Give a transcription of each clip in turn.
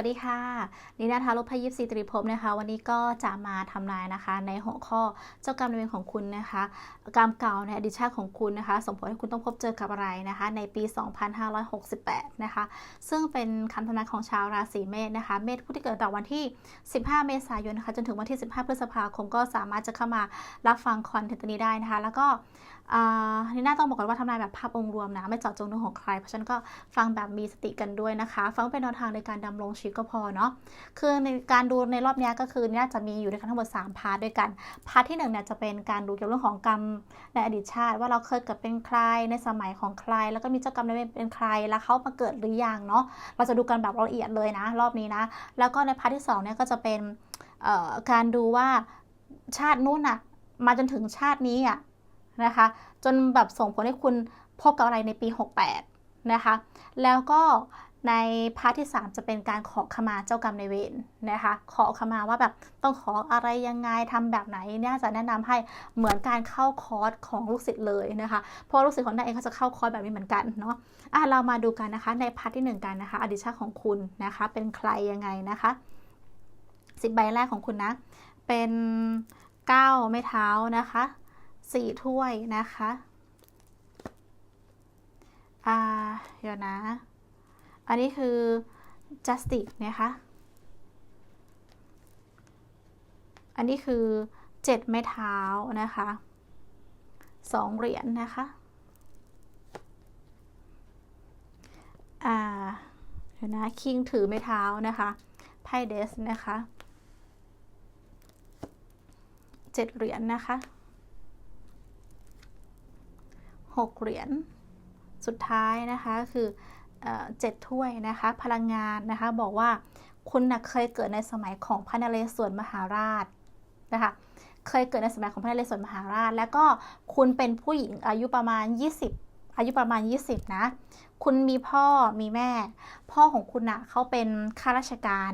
วัสดีค่ะนินาทารุพยิปซีตรีภพนะคะ วันนี้ก็จะมาทำนายนะคะ ในหัวข้อเจ้ากรรมนายเวรของคุณนะคะกรรมเก่าในอดีตชาติของคุณนะคะส่งผลให้คุณต้องพบเจอกับอะไรนะคะ ในปี 2568 นะคะ ซึ่งเป็นคำทำนายของชาวราศีเมษนะคะ เมษผู้ที่เกิดตั้งแต่วันที่ 15 เมษายนนะคะจนถึงวันที่ 15 พฤษภาคมก็สามารถจะเข้ามารับฟังคอนเทนต์นี้ได้นะคะ แล้วก็ นี่น่าต้องบอกก่อนว่าทำนายแบบภาพองค์รวมนะ ไม่เจาะจงเรื่องของใคร เพราะฉะนั้นก็ฟังแบบมีสติกันด้วยนะคะ ฟังเป็นแนวทางในการดำรงชีวิตก็พอเนาะคือในการดูในรอบนี้ก็คือเนี่ยจะมีอยู่ด้วยกันทั้งหมด 3 พาร์ทด้วยกันพาร์ทที่1เนี่ยจะเป็นการดูเกี่ยวกับเรื่องของกรรมในอดีตชาติ ว่าเราเคยเกิดเป็นใครในสมัยของใคร แล้วก็มีเจ้ากรรมนายเวรเป็นใครแล้วเขามาเกิดหรือยังเนาะเราจะดูกันแบบละเอียดเลยนะ รอบนี้นะ แล้วก็ในพาร์ทที่2เนี่ยก็จะเป็นการดูว่าชาตินู้นอะมาจนถึงชาตินี้อะ นะคะ จนแบบส่งผลให้คุณพบกับอะไรในปี 68 นะคะ แล้วก็ในพาร์ทที่ 3 จะเป็นการขอขมาเจ้ากรรมในเวรนะคะ ขอขมาว่าแบบต้องขออะไรยังไงทำแบบไหนเนี่ยจะแนะนำให้เหมือนการเข้าคอร์สของลูกศิษย์เลยนะคะ เพราะลูกศิษย์ของนายเองเขาจะเข้าคอร์สแบบนี้เหมือนกันเนาะอะเรามาดูกันนะคะในพาร์ทที่ 1 กันนะคะอดีตชาติของคุณนะคะ เป็นใครยังไงนะคะสิบใบแรกของคุณนะ เป็นเก้าไม้เท้านะคะ สี่ถ้วยนะคะอ่าเดี๋ยวนะ อันนี้คือ justice นะคะ อันนี้คือเจ็ดไม้เท้านะคะสองเหรียญนนะคะอ่าเดี๋ยวนะ คิงถือไม้เท้านะคะไพ่เดสนะคะเจ็ดเหรียญนนะคะ หกเหรียญสุดท้ายนะคะคือเจ็ดถ้วยนะคะพลังงานนะคะบอกว่าคุณนะเคยเกิดในสมัยของพระนเรศวรมหาราชนะคะเคยเกิดในสมัยของพระนเรศวรมหาราช แล้วก็คุณเป็นผู้หญิงอายุประมาณ 20 อายุประมาณ 20 นะ คุณมีพ่อมีแม่ พ่อของคุณนะเขาเป็นข้าราชการ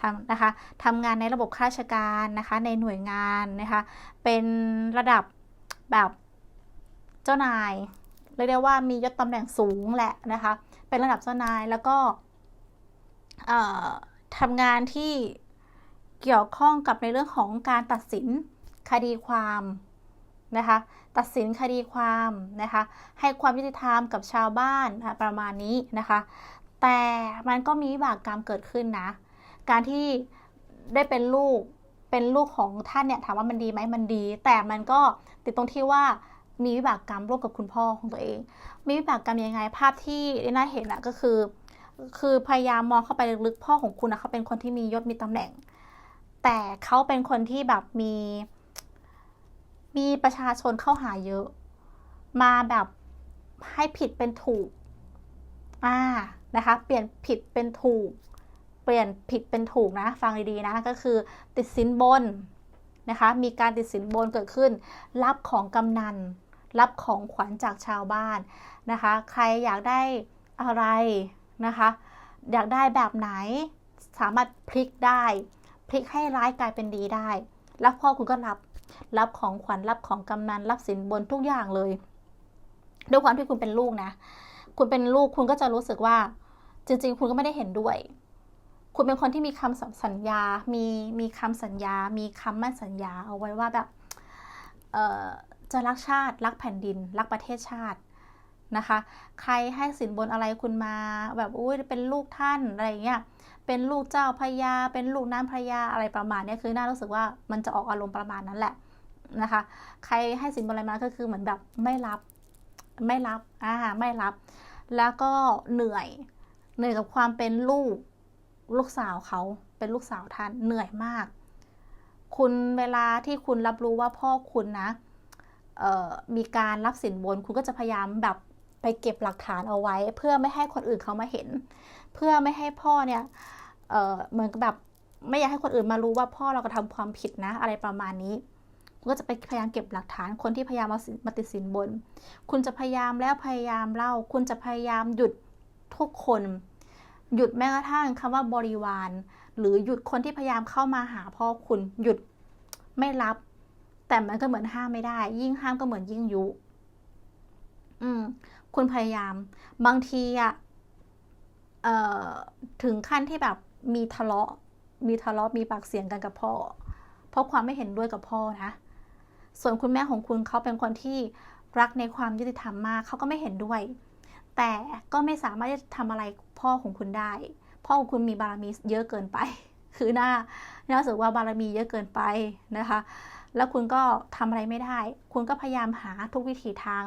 ทำนะคะทำงานในระบบข้าราชการนะคะในหน่วยงานนะคะเป็นระดับแบบ เจ้านายเรียกได้ว่ามียศตำแหน่งสูงแหละนะคะ เป็นระดับเจ้านายแล้วก็ทำงานที่เกี่ยวข้องกับในเรื่องของการตัดสินคดีความนะคะ ตัดสินคดีความนะคะ ให้ความยุติธรรมกับชาวบ้านประมาณนี้นะคะ แต่มันก็มีบากกรรมเกิดขึ้นนะ การที่ได้เป็นลูกเป็นลูกของท่านเนี่ยถามว่ามันดีไหมมันดี แต่มันก็ติดตรงที่ว่า มีวิบากกรรมร่วมกับคุณพ่อของตัวเอง มีวิบากกรรมยังไง ภาพที่น่าเห็นอะก็คือ คือพยายามมองเข้าไปลึกๆ พ่อของคุณนะเขาเป็นคนที่มียศมีตำแหน่ง แต่เขาเป็นคนที่แบบมี มีประชาชนเข้าหาเยอะ มาแบบให้ผิดเป็นถูก อ่า นะคะ เปลี่ยนผิดเป็นถูก เปลี่ยนผิดเป็นถูกนะ ฟังดีๆนะ ก็คือติดสินบนนะคะ มีการติดสินบนเกิดขึ้น รับของกำนัน รับของขวัญจากชาวบ้านนะคะ ใครอยากได้อะไรนะคะ อยากได้แบบไหนสามารถพลิกได้พลิกให้ร้ายกลายเป็นดีได้ แล้วพ่อคุณก็รับรับของขวัญรับของกำนันรับสินบนทุกอย่างเลย ด้วยความที่คุณเป็นลูกนะ คุณเป็นลูกคุณก็จะรู้สึกว่า จริง ๆ คุณก็ไม่ได้เห็นด้วย คุณเป็นคนที่มีคำสัญญา มีมีคำสัญญา มีคำมั่นสัญญาเอาไว้ว่าแบบ เอ่อ จะรักชาติ รักแผ่นดิน รักประเทศชาตินะคะ ใครให้สินบนอะไรคุณมา แบบอุ้ยเป็นลูกท่านอะไรเงี้ย เป็นลูกเจ้าพญา เป็นลูกน้ำพญาอะไรประมาณนี้คือน่ารู้สึกว่ามันจะออกอารมณ์ประมาณนั้นแหละนะคะ ใครให้สินบนอะไรมาก็คือเหมือนแบบไม่รับ ไม่รับอ่าไม่รับ แล้วก็เหนื่อย เหนื่อยกับความเป็นลูกลูกสาวเขาเป็นลูกสาวท่านเหนื่อยมาก คุณเวลาที่คุณรับรู้ว่าพ่อคุณนะ มีการรับสินบน คุณก็จะพยายามแบบไปเก็บหลักฐานเอาไว้ เพื่อไม่ให้คนอื่นเขามาเห็น เพื่อไม่ให้พ่อเนี่ยเหมือนกับแบบไม่อยากให้คนอื่นมารู้ว่าพ่อเรากระทาความผิดนะ อะไรประมาณนี้ คุณก็จะไปพยายามเก็บหลักฐานคนที่พยายามมามาติดสินบน คุณจะพยายามแล้วพยายามเล่า คุณจะพยายามหยุดทุกคน หยุดแม้กระทั่งคำว่าบริวาร หรือหยุดคนที่พยายามเข้ามาหาพ่อคุณหยุดไม่รับ แต่มันก็เหมือนห้ามไม่ได้ ยิ่งห้ามก็เหมือนยิ่งยุ อืม คุณพยายาม บางทีอะเอ่อ ถึงขั้นที่แบบมีทะเลาะ มีทะเลาะ มีปากเสียงกันกับพ่อ เพราะความไม่เห็นด้วยกับพ่อนะ ส่วนคุณแม่ของคุณเขาเป็นคนที่รักในความยุติธรรมมาก เขาก็ไม่เห็นด้วย แต่ก็ไม่สามารถจะทำอะไรพ่อของคุณได้ พ่อของคุณมีบารมีเยอะเกินไป คือหน้าน่าสึกว่าบารมีเยอะเกินไปนะคะ แล้วคุณก็ทำอะไรไม่ได้ คุณก็พยายามหาทุกวิถีทาง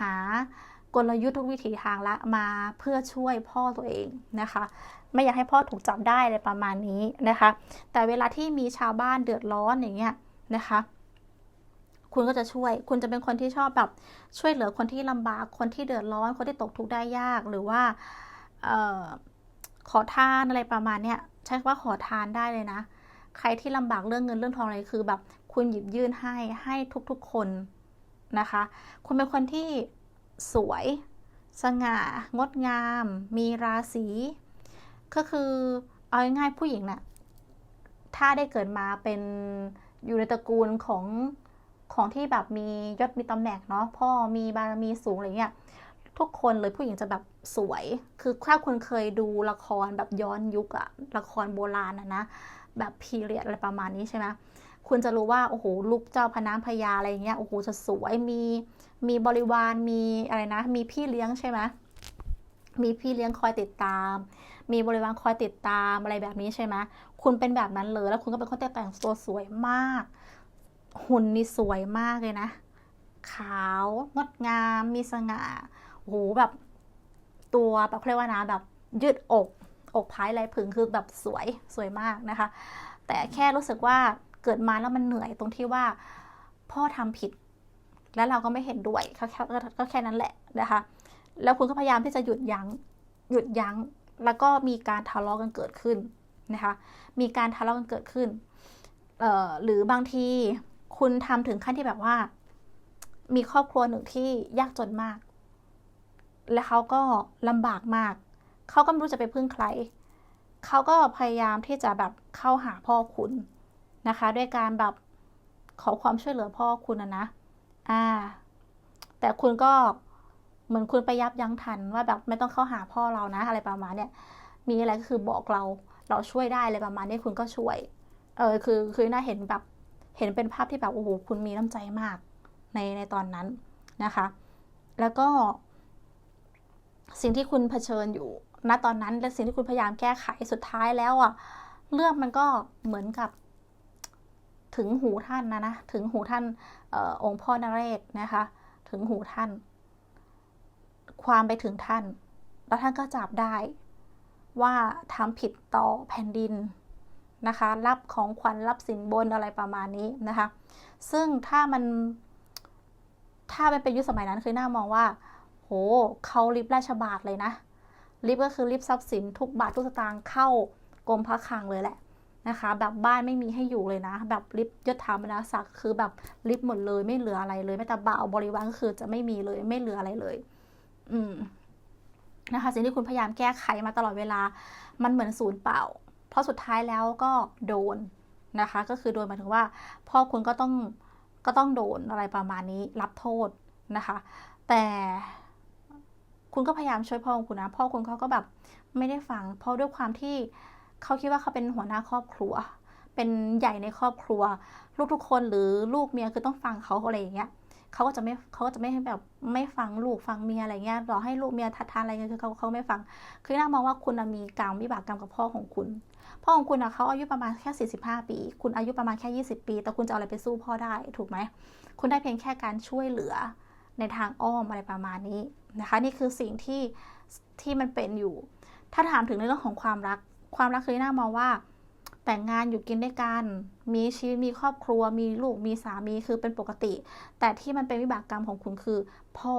หากลยุทธ์ทุกวิถีทางละมาเพื่อช่วยพ่อตัวเองนะคะ ไม่อยากให้พ่อถูกจับได้อะไรประมาณนี้นะคะ แต่เวลาที่มีชาวบ้านเดือดร้อนอย่างเงี้ยนะคะ คุณก็จะช่วย คุณจะเป็นคนที่ชอบแบบช่วยเหลือคนที่ลำบาก คนที่เดือดร้อน คนที่ตกทุกข์ได้ยาก หรือว่าออขอทานอะไรประมาณเนี้ยใช้คำว่าขอทานได้เลยนะ ใครที่ลำบากเรื่องเงินเรื่องทองอะไรคือแบบ คุณหยิบยื่นให้ให้ทุกๆคนนะคะ คุณเป็นคนที่สวย สง่า งดงาม มีราศี ก็คือเอาง่ายๆผู้หญิงน่ะ ถ้าได้เกิดมาเป็นอยู่ในตระกูลของของที่แบบมียศมีตำแหน่งเนาะพ่อมีบารมีสูงอะไรเงี้ยทุกคนเลยผู้หญิงจะแบบสวย คือถ้าคุณเคยดูละครแบบย้อนยุคอะละครโบราณอะนะแบบพีเรียดอะไรประมาณนี้ใช่ไหม คุณจะรู้ว่าโอ้โหลูกเจ้าพน้ำพญาอะไรเงี้ยโอ้โหจะสวยมีมีบริวารมีอะไรนะ มีพี่เลี้ยงใช่ไหมมีพี่เลี้ยงคอยติดตาม มีบริวารคอยติดตามอะไรแบบนี้ใช่ไหมคุณเป็นแบบนั้นเลยแล้วคุณก็เป็นคนแต่งตัวสวยมาก หุ่นนี่สวยมากเลยนะ ขาวงดงามมีสง่าโอ้โหแบบตัวแบบเรียกว่านะแบบยืดอกอกพายลายผึ่งคือแบบสวยสวยมากนะคะ แต่แค่รู้สึกว่า เกิดมาแล้วมันเหนื่อยตรงที่ว่าพ่อทำผิด แล้วเราก็ไม่เห็นด้วยก็แค่ก็แค่นั้นแหละนะคะ แล้วคุณก็พยายามที่จะหยุดยัง้งหยุดยัง้ง แล้วก็มีการทะเลาะกันเกิดขึ้นนะคะ มีการทะเลาะกันเกิดขึ้นหรือบางทีคุณทำถึงขั้นที่แบบว่า มีครอบครัวหนึ่งที่ยากจนมาก และเขาก็ลำบากมาก เขาก็ไม่รู้จะไปพึ่งใคร เขาก็พยายามที่จะแบบเข้าหาพ่อคุณ นะคะ ด้วยการแบบขอความช่วยเหลือพ่อคุณนะนะ อ่า แต่คุณก็เหมือนคุณไปยับยั้งทันว่าแบบไม่ต้องเข้าหาพ่อเรานะ อะไรประมาณเนี้ยมีอะไรก็คือบอกเราเราช่วยได้อะไรประมาณนี้คุณก็ช่วย เออคือคือน่าเห็นแบบเห็นเป็นภาพที่แบบโอ้โหคุณมีน้ำใจมากในในตอนนั้นนะคะ แล้วก็ สิ่งที่คุณเผชิญอยู่ณตอนนั้น และสิ่งที่คุณพยายามแก้ไขสุดท้ายแล้วอะเรื่องมันก็เหมือนกับ ถึงหูท่านนะนะ ถึงหูท่านออองค์พ่อนเรศนะคะ ถึงหูท่าน ความไปถึงท่าน แล้วท่านก็จับได้ว่าทำผิดต่อแผ่นดินนะคะ รับของขวัญรับสินบนอะไรประมาณนี้นะคะ ซึ่งถ้ามัน ถ้ามันเป็นยุคสมัยนั้นคือหน้ามองว่า โหเขาริบราชบาทเลยนะริบก็คือริบทรัพย์สินทุกบาททุกสตางค์เข้ากรมพระคลังเลยแหละ นะคะ แบบบ้านไม่มีให้อยู่เลยนะ แบบริบยศถาบรรดาศักดิ์คือแบบริบหมดเลยไม่เหลืออะไรเลยแม้แต่บ่าวบริวารก็คือจะไม่มีเลยไม่เหลืออะไรเลย อืมนะคะสิ่งที่คุณพยายามแก้ไขมาตลอดเวลา มันเหมือนศูนย์เปล่า เพราะสุดท้ายแล้วก็โดนนะคะ ก็คือโดนหมายถึงว่าพ่อคุณก็ต้องก็ต้องโดนอะไรประมาณนี้รับโทษนะคะ แต่คุณก็พยายามช่วยพ่อคุณนะพ่อคุณเขาก็แบบไม่ได้ฟังเพราะด้วยความที่ เขาคิดว่าเขาเป็นหัวหน้าครอบครัว เป็นใหญ่ในครอบครัว ลูกทุกคนหรือลูกเมียคือต้องฟังเขาอะไรอย่างเงี้ยเขาก็จะไม่เขาก็จะไม่แบบไม่ฟังลูกฟังเมียอะไรเงี้ยรอให้ลูกเมียทัดทานอะไรเงี้ยคือเขาเขาไม่ฟัง คือน่ามองว่าคุณมีกรรมวิบากกรรมกับพ่อของคุณ พ่อของคุณอะเขาอายุประมาณแค่ 45 ปี คุณอายุประมาณแค่ 20 ปี แต่คุณจะเอาอะไรไปสู้พ่อได้ถูกไหม คุณได้เพียงแค่การช่วยเหลือในทางอ้อมอะไรประมาณนี้นะคะ นี่คือสิ่งที่ที่มันเป็นอยู่ ถ้าถามถึงในเรื่องของความรัก ความรักคือน่ามองว่า แต่งงานอยู่กินด้วยกัน มีชีวิตมีครอบครัว มีลูกมีสามีคือเป็นปกติ แต่ที่มันเป็นวิบากกรรมของคุณคือ พ่อ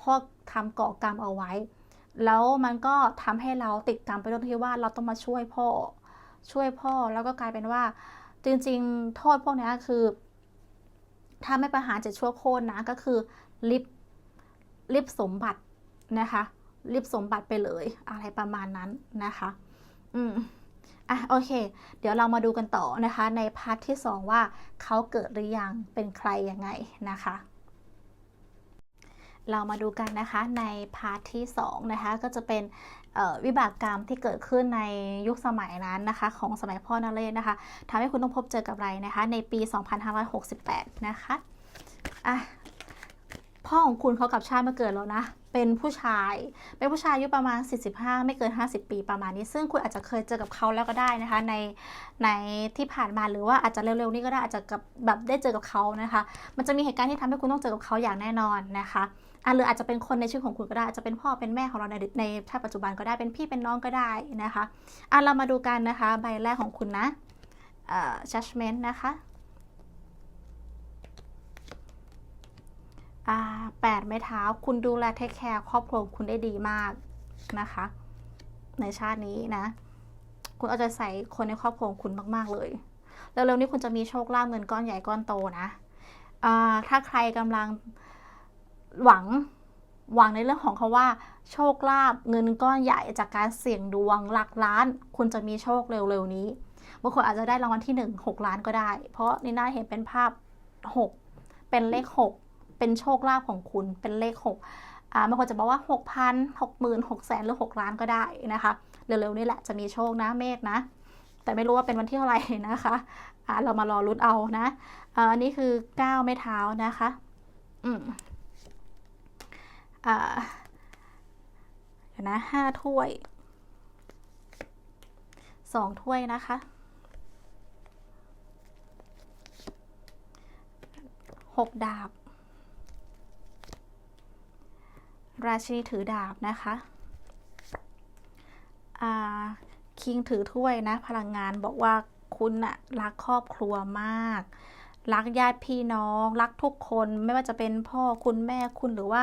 พ่อทำก่อกรรมเอาไว้ แล้วมันก็ทำให้เราติดกรรมไปตรงที่ว่าเราต้องมาช่วยพ่อช่วยพ่อแล้วก็กลายเป็นว่า จริงๆ โทษพวกนี้คือ ถ้าไม่ประหารจ็ดชั่วโคตรนะก็คือลิบลิบสมบัตินะคะลิบสมบัติไปเลย อะไรประมาณนั้นนะคะ อืมอะโอเค เดี๋ยวเรามาดูกันต่อนะคะ ในพาร์ทที่ 2 ว่าเขาเกิดหรือยังเป็นใครยังไงนะคะ เรามาดูกันนะคะในพาร์ทที่2นะคะก็จะเป็นวิบากกรรมที่เกิดขึ้นในยุคสมัยนั้นนะคะ ของสมัยพ่อนาเรศนะคะทำให้คุณต้องพบเจอกับอะไรนะคะ ในปี 2568 นะคะอะ พ่อของคุณเขากับชาติมาเกิดแล้วนะเป็นผู้ชาย เป็นผู้ชายอายุประมาณ 45 ไม่เกิน 50 ปีประมาณนี้ ซึ่งคุณอาจจะเคยเจอกับเขาแล้วก็ได้นะคะ ในในที่ผ่านมาหรือว่าอาจจะเร็วๆนี้ก็ได้อาจจะกับแบบได้เจอกับเขานะคะ มันจะมีเหตุการณ์ที่ทำให้คุณต้องเจอกับเขาอย่างแน่นอนนะคะอะหรืออาจจะเป็นคนในชีวิตของคุณก็ได้อาจจะเป็นพ่อเป็นแม่ของเราในในชาติปัจจุบันก็ได้เป็นพี่เป็นน้องก็ได้นะคะอะเรามาดูกันนะคะ ใบแรกของคุณนะเอ่อ judgment นะคะอ่า แปดไม้เท้าคุณดูแลเทคแคร์ครอบครัวคุณได้ดีมากนะคะ ในชาตินี้นะ คุณเอาใจใส่คนในครอบครัวของคุณมาก ๆ เลยแล้วเร็วนี้คุณจะมีโชคลาภเงินก้อนใหญ่ก้อนโตนะถ้าใครกำลังหวังหวังในเรื่องของคาว่า โชคลาภเงินก้อนใหญ่จากการเสี่ยงดวงหลักล้าน คุณจะมีโชคเร็วๆนี้บางคนอาจจะได้รางวัลที่ 1 6 ล้านก็ได้ เพราะนี่น่าเห็นเป็นภาพ 6 เป็นเลข 6 เป็นโชคลาภของคุณเป็นเลข6อ่าบางคนจะบอกว่า6 0 0 0 6 0 0 0 0 6แสนหรือ6ล้านก็ได้นะคะเร็วๆนี้แหละจะมีโชคนะเมษนะ แต่ไม่รู้ว่าเป็นวันที่เท่าไหร่นะคะอ่าเรามารอรุ้นเอานะอ่าอันนี้คือ9ไม้เท้านะคะอืมอ่าเดี๋ยวนะห้าถ้วยสองถ้วยนะคะหกดาบ ราชินีถือดาบนะคะคิงถือถ้วยนะ พลังงานบอกว่าคุณน่ะรักครอบครัวมาก รักญาติพี่น้อง รักทุกคนไม่ว่าจะเป็นพ่อคุณแม่คุณหรือว่า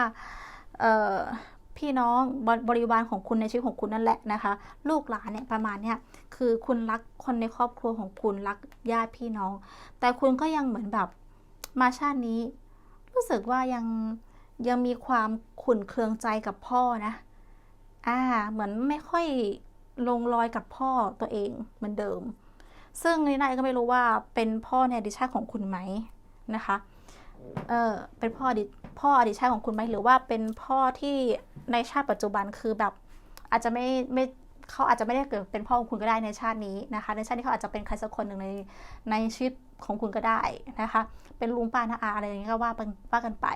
พี่น้องบบริวารของคุณในชีวิตของคุณนั่นแหละนะคะ ลูกหลานเนี่ยประมาณเนี้ยคือคุณรักคนในครอบครัวของคุณรักญาติพี่น้อง แต่คุณก็ยังเหมือนแบบมาชาตินี้ รู้สึกว่ายัง ยังมีความขุ่นเคืองใจกับพ่อนะ อ่า เหมือนไม่ค่อยลงรอยกับพ่อตัวเองเหมือนเดิม ซึ่งนี่นายก็ไม่รู้ว่าเป็นพ่อในอดีตชาติของคุณไหมนะคะ เออเป็นพ่ออดีตพ่ออดีตชาติของคุณไหมหรือว่าเป็นพ่อที่ในชาติปัจจุบันคือแบบ อาจจะไม่ไม่เขาอาจจะไม่ได้เกิดเป็นพ่อของคุณก็ได้ในชาตินี้นะคะ ในชาตินี้เขาอาจจะเป็นใครสักคนหนึ่งในในชีวิต ของคุณก็ได้นะคะ เป็นลุงป้าน้าอาอะไรอย่างนี้ยก็ว่าว่ากันไป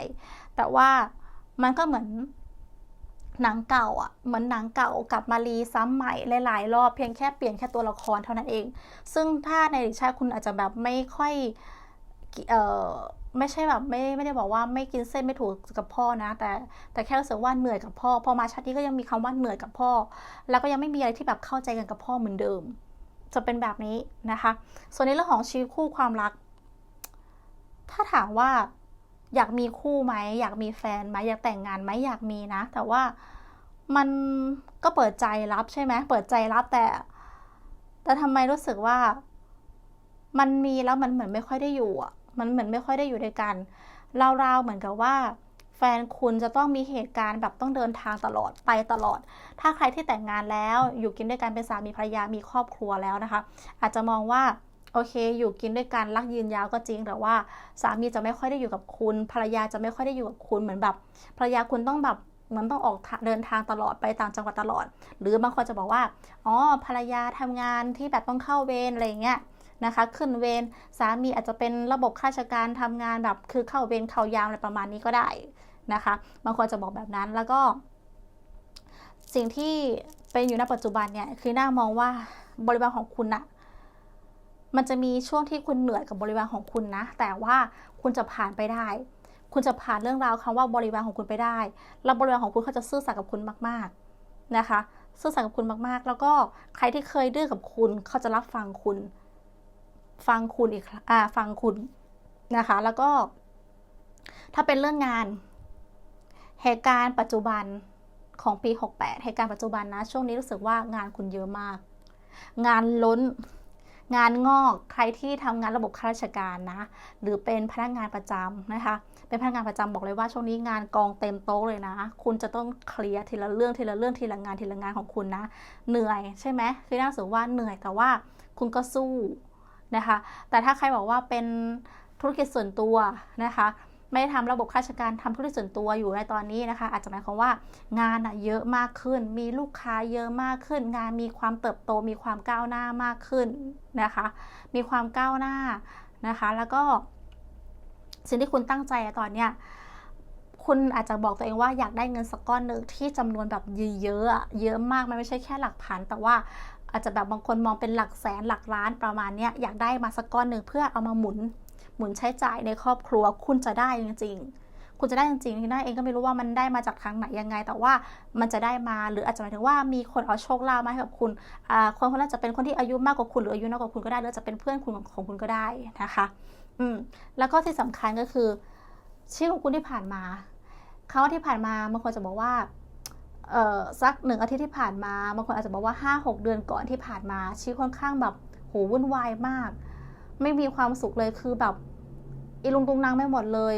แต่ว่ามันก็เหมือนหนังเก่าอะเหมือนหนังเก่ากลับมารีซ้ำใหม่หลายๆรอบเพียงแค่เปลี่ยนแค่ตัวละครเท่านั้นเอง ซึ่งถ้าในชาติคุณอาจจะแบบไม่ค่อยเอ่อไม่ใช่แบบไม่ไม่ได้บอกว่าไม่กินเส้นไม่ถูกกับพ่อนะ แต่แต่แค่รู้สึกว่าเหนื่อยกับพ่อพอมาชาตินี้ก็ยังมีคำว่าเหนื่อยกับพ่อ แล้วก็ยังไม่มีอะไรที่แบบเข้าใจกันกับพ่อเหมือนเดิม จะเป็นแบบนี้นะคะ ส่วนในเรื่องของชีวิตคู่ความรัก ถ้าถามว่าอยากมีคู่ไหมอยากมีแฟนไหมอยากแต่งงานไหมอยากมีนะ แต่ว่ามันก็เปิดใจรับใช่ไหมเปิดใจรับแต่ แต่ทำไมรู้สึกว่า มันมีแล้วมันเหมือนไม่ค่อยได้อยู่อะ มันเหมือนไม่ค่อยได้อยู่ด้วยกันราวๆเหมือนกับว่า แฟนคุณจะต้องมีเหตุการณ์แบบต้องเดินทางตลอดไปตลอด ถ้าใครที่แต่งงานแล้วอยู่กินด้วยกันเป็นสามีภรรยามีครอบครัวแล้วนะคะ อาจจะมองว่าโอเค อยู่กินด้วยกันรักยืนยาวก็จริงแต่ว่า สามีจะไม่ค่อยได้อยู่กับคุณ ภรรยาจะไม่ค่อยได้อยู่กับคุณเหมือนแบบภรรยาคุณต้องแบบมันต้องออกเดินทางตลอดไปต่างจังหวัดตลอด หรือบางคนจะบอกว่าอ๋อภรรยาทำงานที่แบบต้องเข้าเวรอะไรเงี้ยนะคะขึ้นเวรสามีอาจจะเป็นระบบข้าราชการทำงานแบบคือเข้าเวรเข้ายามอะไรประมาณนี้ก็ได้ นะคะ บางคนจะบอกแบบนั้นแล้วก็ สิ่งที่เป็นอยู่ในปัจจุบันเนี่ยคือน่ามองว่าบริบาลของคุณอะมันจะมีช่วงที่คุณเหนื่อยกับบริวารของคุณนะ แต่ว่าคุณจะผ่านไปได้ คุณจะผ่านเรื่องราวคำว่าบริวารของคุณไปได้ แล้วบริวารของคุณเขาจะซื่อสัตย์กับคุณมาก ๆนะคะ ซื่อสัตย์กับคุณมากๆ แล้วก็ใครที่เคยดื้อกับคุณ เขาจะรับฟังคุณ ฟังคุณอีกอ่าฟังคุณนะคะ แล้วก็ ถ้าเป็นเรื่องงาน เหตุการณ์ปัจจุบันของปี 68 เหตุการณ์ปัจจุบันนะ ช่วงนี้รู้สึกว่างานคุณเยอะมาก งานล้น งานงอก ใครที่ทำงานระบบข้าราชการนะ หรือเป็นพนักงานประจำนะคะ เป็นพนักงานประจำบอกเลยว่าช่วงนี้งานกองเต็มโต๊ะเลยนะ คุณจะต้องเคลียร์ทีละเรื่องทีละเรื่องทีละงานทีละงานของคุณนะ เหนื่อยใช่ไหมคือน่าสึกว่าเหนื่อยแต่ว่าคุณก็สู้นะคะ แต่ถ้าใครบอกว่าเป็นธุรกิจส่วนตัวนะคะ ไม่ได้ทำระบบข้าราชการทำธุรกิจส่วนตัวอยู่ในตอนนี้นะคะ อาจจะหมายความว่างานอะเยอะมากขึ้น มีลูกค้าเยอะมากขึ้น งานมีความเติบโตมีความก้าวหน้ามากขึ้นนะคะ มีความก้าวหน้านะคะ แล้วก็สิ่งที่คุณตั้งใจตอนเนี้ยคุณอาจจะบอกตัวเองว่าอยากได้เงินสักก้อนหนึ่งที่จำนวนแบบเยอะๆอะเยอะมากมันไม่ใช่แค่หลักพันแต่ว่าอาจจะแบบบางคนมองเป็นหลักแสนหลักล้านประมาณเนี้ยอยากได้มาสักก้อนหนึ่งเพื่อเอามาหมุน หมุนใช้จ่ายในครอบครัว คุณจะได้จริงๆคุณจะได้จริงๆที่น่าเองก็ไม่รู้ว่ามันได้มาจากทางไหนยังไง แต่ว่ามันจะได้มาหรืออาจจะหมายถึงว่ามีคนเอาโชคลาภมาให้กับคุณคนคนนั้นจะเป็นคนที่อายุมากกว่าคุณหรืออายุน้อยกว่าคุณก็ได้หรือจะเป็นเพื่อนคุณของคุณก็ได้นะคะ อืมแล้วก็ที่สำคัญก็คือชีวิตของคุณที่ผ่านมาคำว่าที่ผ่านมาบางคนจะบอกว่าเออสักหนึ่งอาทิตย์ที่ผ่านมาบางคนอาจจะบอกว่าห้าหกเดือนก่อนที่ผ่านมาชีวิตค่อนข้างแบบโหวุ่นวายมาก ไม่มีความสุขเลยคือแบบอีลุงตุงนางไม่หมดเลย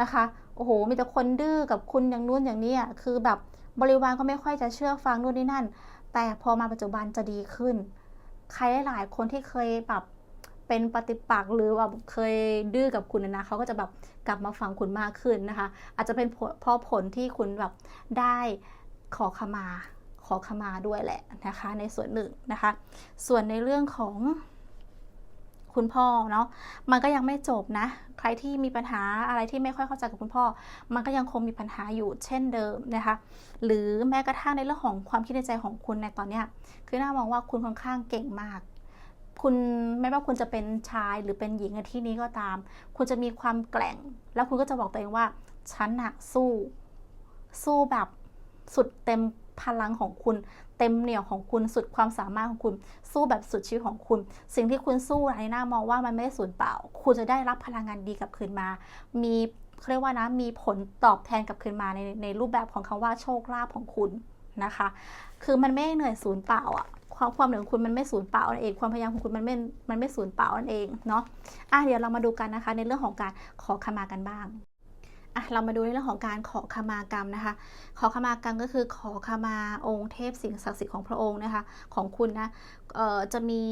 นะคะ โอ้โห มีแต่คนดื้อกับคุณอย่างนู้นอย่างนี้อะคือแบบบริวารก็ไม่ค่อยจะเชื่อฟังนู่นนี่นั่น แต่พอมาปัจจุบันจะดีขึ้น ใครหลายคนที่เคยแบบเป็นปฏิปักษ์หรือว่าเคยดื้อกับคุณนะเขาก็จะแบบกลับมาฟังคุณมากขึ้นนะคะ อาจจะเป็นเพราะผลที่คุณแบบได้ขอขมาขอขมาด้วยแหละนะคะ ในส่วนหนึ่งนะคะ ส่วนในเรื่องของ คุณพ่อเนาะมันก็ยังไม่จบนะ ใครที่มีปัญหาอะไรที่ไม่ค่อยเข้าใจกับคุณพ่อ มันก็ยังคงมีปัญหาอยู่เช่นเดิมนะคะ หรือแม้กระทั่งในเรื่องของความคิดในใจของคุณในตอนเนี้ยคือน่ามองว่าคุณค่อนข้างเก่งมาก คุณไม่ว่าคุณจะเป็นชายหรือเป็นหญิงในที่นี้ก็ตาม คุณจะมีความแกร่ง แล้วคุณก็จะบอกตัวเองว่าฉันอะสู้ สู้แบบสุดเต็ม พลังของคุณ เต็มเหนี่ยวของคุณสุดความสามารถของคุณ สู้แบบสุดชีวิตของคุณ สิ่งที่คุณสู้ในหน้ามองว่ามันไม่ได้สูญเปล่า คุณจะได้รับพลังงานดีกลับคืนมา มีเรียกว่านะมีผลตอบแทนกลับคืนมาในในรูปแบบของคาว่าโชคลาภของคุณนะคะ คือมันไม่เหนื่อยสูญเปล่าอะความความเหนื่อยของคุณมันไม่สูญเปล่านั่นเอง ความพยายามของคุณมันไม่ มันไม่สูญเปล่านั่นเองเนาะ อะเดี๋ยวเรามาดูกันนะคะ ในเรื่องของการขอขมากันบ้าง อะเรามาดูในเรื่องของการขอขมากรรมนะคะ ขอขมากรรมก็คือขอขมาองค์เทพสิ่งศักดิ์สิทธิ์ของพระองค์นะคะ ของคุณนะเอ่อจะมี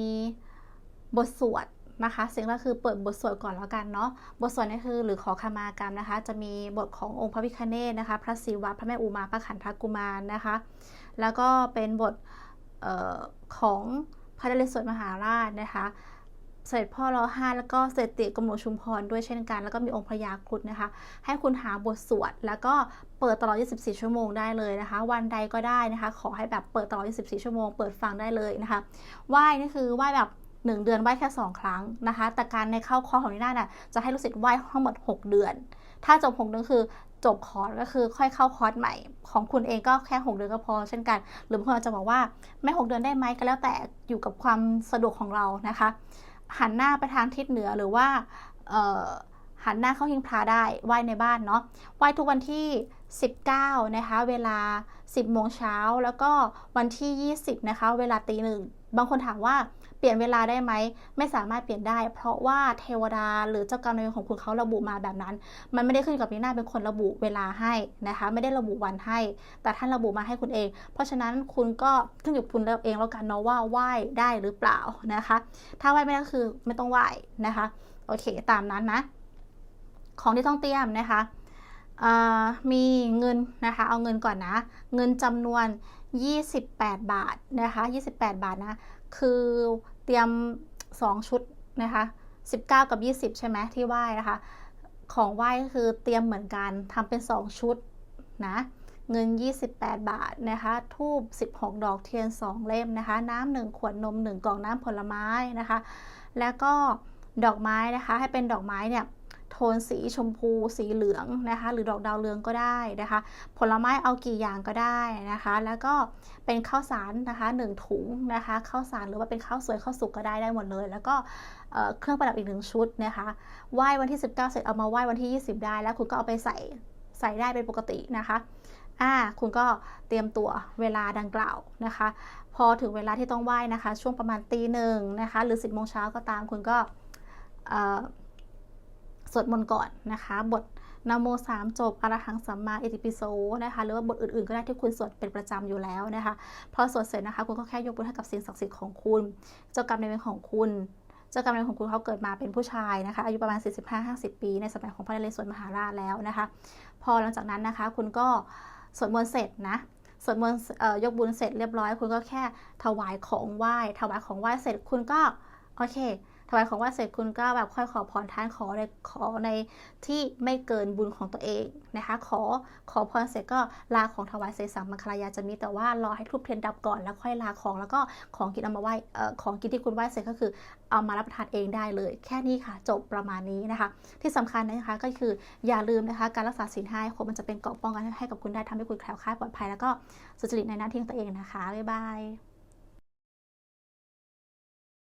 บทสวดนะคะสิ่งแรกคือเปิดบทสวดก่อนแล้วกันเนาะบทสวดนี่คือหรือขอขมากรรมนะคะ จะมีบทขององค์พระพิคเนตนะคะ พระศิวะพระแม่อุมาพระขันธกุมารนะคะ แล้วก็เป็นบทออของพระนเรศวรมหาราชนะคะ เสด็จพ่อรอห้าแล้วก็เสด็จเตียกรมหลวงชุมพรด้วยเช่นกัน แล้วก็มีองค์พระยาครุฑนะคะ ให้คุณหาบทสวด แล้วก็เปิดตลอด 24 ชั่วโมงได้เลยนะคะ วันใดก็ได้นะคะ ขอให้แบบเปิดตลอด 24 ชั่วโมง เปิดฟังได้เลยนะคะ ไหว้นี่คือไหว้แบบ1เดือนไหว้แค่ 2 ครั้งนะคะ แต่การในเข้าคอของนี่น่าน่ะจะให้ลูกศิษย์ไหว้ทั้งหมด 6 เดือน ถ้าจบ6เดือนคือจบคอร์สก็คือค่อยเข้าคอร์สใหม่ ของคุณเองก็แค่ 6 เดือนก็พอเช่นกัน หรือบางคนอาจจะบอกว่าไม่ 6 เดือนได้ไหมก็แล้วแต่อยู่กับความสะดวกของเรานะคะ หันหน้าไปทางทิศเหนือหรือว่าหันหน้าเข้าหิ้งพระได้ไหว้ในบ้านเนาะไหว้ทุกวันที่ 19 นะคะ เวลา 10โมงเช้าแล้วก็วันที่ 20 นะคะ เวลาตีหนึ่งบางคนถามว่า เปลี่ยนเวลาได้ไหม ไม่สามารถเปลี่ยนได้ เพราะว่าเทวดาหรือเจ้ากรรมนายเวรของคุณเขาระบุมาแบบนั้น มันไม่ได้ขึ้นกับนีน่าเป็นคนระบุเวลาให้นะคะ ไม่ได้ระบุวันให้ แต่ท่านระบุมาให้คุณเอง เพราะฉะนั้นคุณก็ขึ้นอยู่คุณเองแล้วกันเนาะว่าไหว้ได้หรือเปล่านะคะ ถ้าไหว้ไม่ได้ก็คือไม่ต้องไหว้นะคะ โอเค ตามนั้นนะ ของที่ต้องเตรียมนะคะมีเงินนะคะ เอาเงินก่อนนะ เงินจำนวน 28 บาทนะคะ 28 บาทนะ คือเตรียม 2 ชุดนะคะ19 กับ 20 ใช่ไหมที่ไหว้นะคะ ของไหว้ก็คือเตรียมเหมือนกันทำเป็น 2 ชุดนะเงิน 28 บาทนะคะทูบ16 ดอกเทียน 2 เล่มนะคะ น้ำ1ขวดนม 1 กล่องน้ำผลไม้นะคะ แล้วก็ดอกไม้นะคะ ให้เป็นดอกไม้เนี่ย โทนสีชมพูสีเหลืองนะคะ หรือดอกดาวเรืองก็ได้นะคะ ผลไม้เอากี่อย่างก็ได้นะคะ แล้วก็เป็นข้าวสารนะคะหนึ่งถุงนะคะข้าวสารหรือว่าเป็นข้าวสวยข้าวสุกก็ได้ได้หมดเลย แล้วก็เครื่องประดับอีกหนึ่งชุดนะคะไหว้วันที่ 19 เสร็จเอามาไหว้วันที่ 20 ได้ แล้วคุณก็เอาไปใส่ใส่ได้เป็นปกตินะคะอ่าคุณก็เตรียมตัวเวลาดังกล่าวนะคะ พอถึงเวลาที่ต้องไหว้นะคะ ช่วงประมาณตีหนึ่งนะคะ หรือ 10โมงเช้าก็ตามคุณก็ สวดมนต์ก่อนนะคะ บทนโมสามจบอรหังสัมมาอิติปิโสนะคะ หรือว่าบทอื่นๆ ก็ได้ที่คุณสวดเป็นประจำอยู่แล้วนะคะ พอสวดเสร็จนะคะ คุณก็แค่ยกบุญให้กับสิ่งศักดิ์สิทธิ์ของคุณ เจ้ากรรมในเวรของคุณ เจ้ากรรมในของคุณเขาเกิดมาเป็นผู้ชายนะคะ อายุประมาณ 45-50 ปี ในสมัยของพระนเรศวรมหาราชแล้วนะคะ พอหลังจากนั้นนะคะ คุณก็สวดมนต์เสร็จนะสวดมนต์ยกบุญเสร็จเรียบร้อย คุณก็แค่ถวายของไหว้ถวายของไหว้เสร็จคุณก็โอเค ถวายของไหว้เสร็จคุณก็แบบค่อยขอพรท่านขอในขอในที่ไม่เกินบุญของตัวเองนะคะ ขอขอพรเสร็จก็ลาของถวายเสร็จสังมังคลายาจะมีแต่ว่ารอให้ทูบเทียนดับก่อนแล้วค่อยลาของแล้วก็ของกินเอามาไหว้เอ่อของกินที่คุณไหว้เสร็จก็คือเอามารับประทานเองได้เลย แค่นี้ค่ะ จบประมาณนี้นะคะ ที่สำคัญนะคะก็คืออย่าลืมนะคะการรักษาศีลห้าให้ครบมันจะเป็นเกราะป้องกันให้กับคุณได้ทำให้คุณแคล้วคลาดปลอดภัยแล้วก็สุจริตในหน้าที่ของตัวเองนะคะบ๊ายบาย